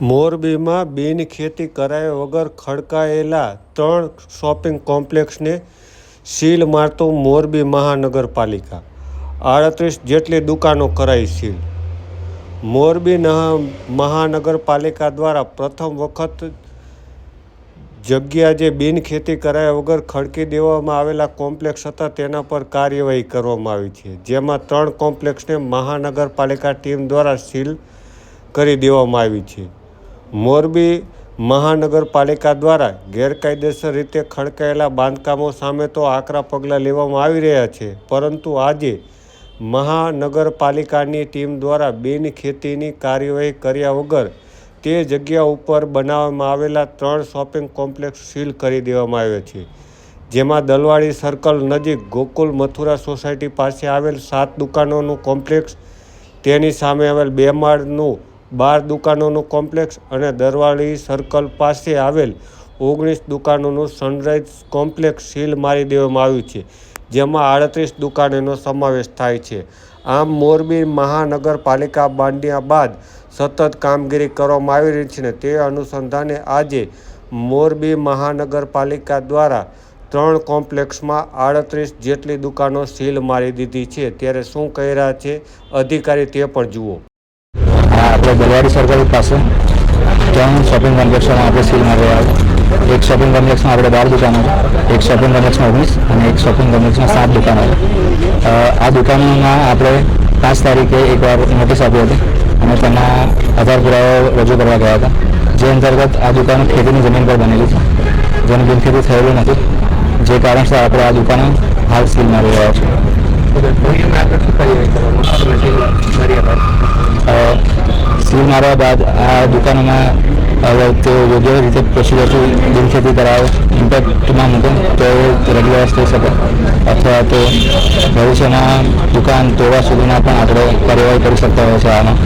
મોરબીમાં બિનખેતી કરાય વગર ખડકાયેલા ત્રણ શોપિંગ કોમ્પ્લેક્સને સીલ મારતું મોરબી મહાનગરપાલિકા. આડત્રીસ જેટલી દુકાનો કરાઈ સીલ. મોરબી મહાનગરપાલિકા દ્વારા પ્રથમ વખત જગ્યા જે બિનખેતી કરાયા વગર ખડકી દેવામાં આવેલા કોમ્પ્લેક્સ હતા તેના પર કાર્યવાહી કરવામાં આવી છે. જેમાં ત્રણ કોમ્પ્લેક્સને મહાનગરપાલિકા ટીમ દ્વારા સીલ કરી દેવામાં આવી છે. મોરબી મહાનગરપાલિકા દ્વારા ગેરકાયદેસર રીતે ખડકાયેલા બાંધકામો સામે તો આકરા પગલાં લેવામાં આવી રહ્યા છે. પરંતુ આજે મહાનગરપાલિકાની ટીમ દ્વારા બિનખેતીની કાર્યવાહી કર્યા વગર તે જગ્યા ઉપર બનાવવામાં આવેલા ત્રણ શોપિંગ કોમ્પ્લેક્સ સીલ કરી દેવામાં આવ્યા છે. જેમાં દલવાડી સર્કલ નજીક ગોકુલ મથુરા સોસાયટી પાસે આવેલ સાત દુકાનોનું કોમ્પ્લેક્સ, તેની સામે આવેલ બે માળનું બાર દુકાનોનું કોમ્પ્લેક્સ અને દરવાળી સર્કલ પાસે આવેલ ઓગણીસ દુકાનોનું સનરાઈઝ કોમ્પ્લેક્સ સીલ મારી દેવામાં આવ્યું છે, જેમાં આડત્રીસ દુકાનોનો સમાવેશ થાય છે. આમ, મોરબી મહાનગરપાલિકા બાંધ્યા બાદ સતત કામગીરી કરવામાં આવી રહી છે ને તે અનુસંધાને આજે મોરબી મહાનગરપાલિકા દ્વારા ત્રણ કોમ્પ્લેક્સમાં આડત્રીસ જેટલી દુકાનો સીલ મારી દીધી છે. ત્યારે શું કહી રહ્યા છે અધિકારી તે પણ જુઓ. આપણે બલવાડી સર્કલ પાસે ત્રણ શોપિંગ કોમ્પ્લેક્સોમાં આપણે સીલ મારી રહ્યા છે એક શોપિંગ કોમ્પ્લેક્સમાં આપણે બાર દુકાનો છે એક શોપિંગ કોમ્પ્લેક્સમાં ઓગણીસ અને એક શોપિંગ કોમ્પ્લેક્સમાં સાત દુકાનો છે આ દુકાનોમાં આપણે પાંચ તારીખે એકવાર નોટિસ આપી હતી અને તેમાં આધાર પુરાવો રજૂ કરવા ગયા હતા. જે અંતર્ગત આ દુકાનો ખેતીની જમીન પર બનેલી છે. જેની બિનખેતી થયેલી નથી. જે કારણસર આપણે આ દુકાનો હાલ સીલ મારી રહ્યા છીએ. સીલ મારવા બાદ આ દુકાનોમાં તેઓ યોગ્ય રીતે પ્રોસિજરથી બિનખેતી કરાવે. ઇમ્પેક્ટમાં મૂકે તો રેગ્યુલરાઇઝ થઈ શકે. અથવા તો ભવિષ્યમાં દુકાન તોડવા સુધીના પણ આપણે કાર્યવાહી કરી શકતા હોય છે આમાં.